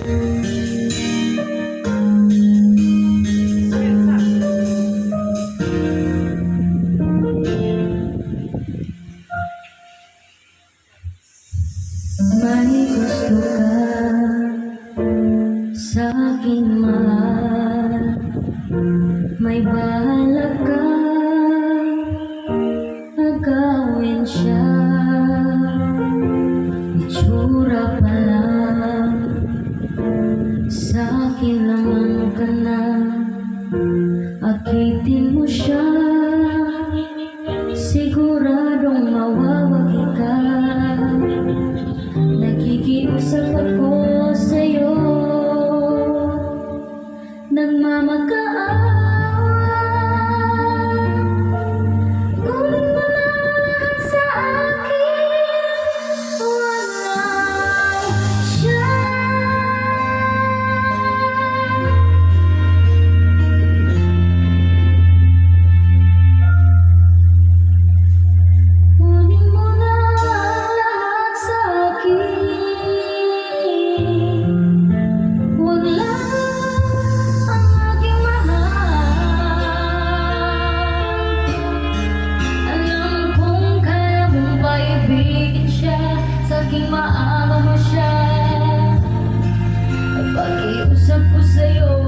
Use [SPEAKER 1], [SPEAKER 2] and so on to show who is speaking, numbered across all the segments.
[SPEAKER 1] May gusto sa aking mahal May bahala ka agawin siya. Siguradong mawawagi ka. Nakikiusap ako. Kausap ko sa'yo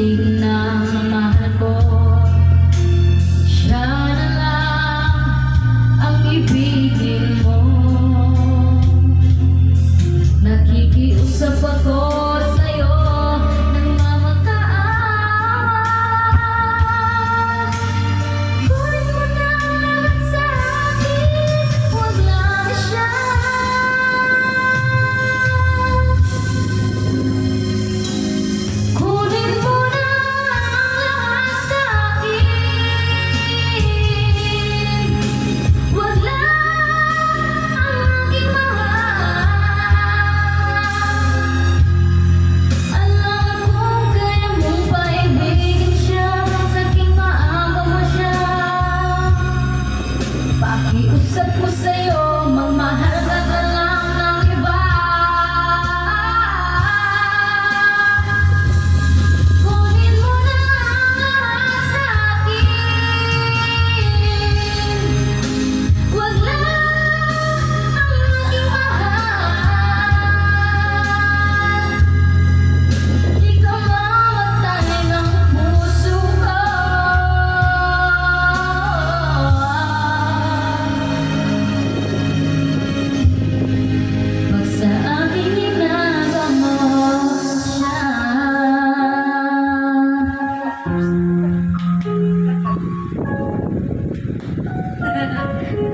[SPEAKER 1] see.